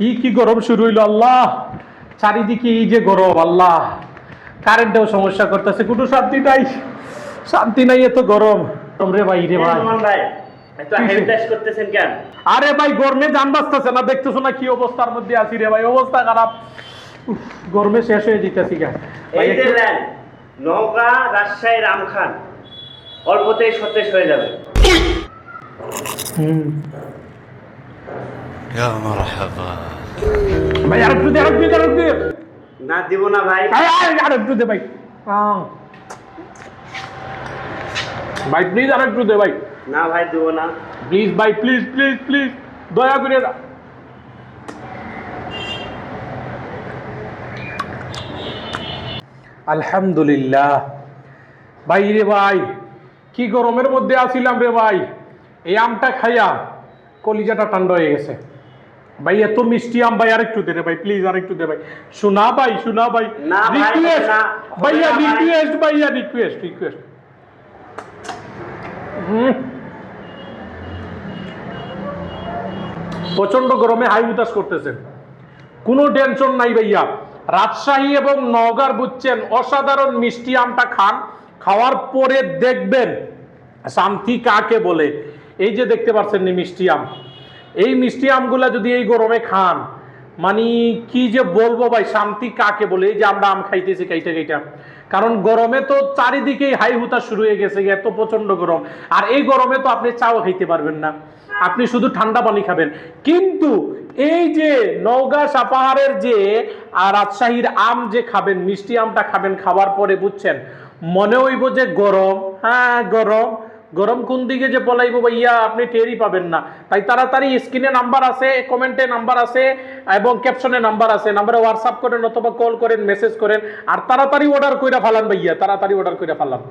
ই কি গরম শুরু হইল আল্লাহ? চারিদিকে এই যে গরম আল্লাহ। কারেন্টেও সমস্যা করতেছে কোনো শান্তি নাই। শান্তি নাই এত গরম। গরম রে ভাই রে ভাই। আরে ভাই গরমে যান বাঁচতেছে না দেখতেছো না কি অবস্থার মধ্যে আছি রে ভাই অবস্থা খারাপ। গরমে শেষ হয়ে যেতেছি গা। এই যে একটু- নেন নওগাঁ রাজশাহী রামখান অল্পতেই সতেজ হয়ে যাবে। হুম। يا مرحبا ভাই আরেকটু দে আরেকটু দে আরেকটু দে না দিব না ভাই আরে, আরে, আরেকটু দে ভাই আহ। ভাই প্লিজ আরেকটু দে ভাই না ভাই দিব না প্লিজ ভাই প্লিজ প্লিজ প্লিজ দয়া করে না। আলহামদুলিল্লাহ ভাই রে ভাই কি গরমের মধ্যে আছিলাম রে ভাই এই আমটা খাইয়া কলিজাটা ঠান্ডা হয়ে গেছে ভাই এত মিষ্টি আম ভাই আরেকটু দে রে ভাই প্লিজ আরেকটু দে ভাই। শোনা ভাই শোনা ভাই। রিকোয়েস্ট ভাইয়া। রিকোয়েস্ট ভাইয়া রিকোয়েস্ট রিকোয়েস্ট প্রচণ্ড গরমে হাই উতাস করতেছেন কোনো টেনশন নাই ভাইয়া। রাজশাহী এবং নওগাঁর বুঝছেন অসাধারণ মিষ্টি আমটা খান। খাওয়ার পরে দেখবেন শান্তি কাকে বলে? এই যে দেখতে পাচ্ছেন নি মিষ্টি আম। এই মিষ্টি আমগুলা যদি এই গরমে খান মানে কি যে বলব ভাই, শান্তি কাকে বলে? এই যে আমরা আম খাইতেছি কাইটা কাইটা। কারণ গরমে তো চারিদিকেই হাই হুতা শুরু হয়ে গেছে এত প্রচণ্ড গরম। আর এই গরমে তো আপনি চাও খাইতে পারবেন না। আপনি শুধু ঠান্ডা পানি খাবেন। কিন্তু এই যে নওগাঁ সাপাহারের যে রাজশাহীর আম যে খাবেন, মিষ্টি আমটা খাবেন খাবার পরে বুঝছেন, মনে হইব যে গরম। হ্যাঁ গরম। গরম কোন দিকে যে পলাইব ভাইয়া, আপনি টেরই পাবেন না। তাই তাড়াতাড়ি স্ক্রিনে নাম্বার আছে কমেন্টে নাম্বার আছে, এবং ক্যাপশনে নাম্বার আছে। নাম্বারে হোয়াটসঅ্যাপ করেন অথবা কল করেন মেসেজ করেন, আর তাড়াতাড়ি অর্ডার কইরা ফালান ভাইয়া, তাড়াতাড়ি অর্ডার কইরা ফালান।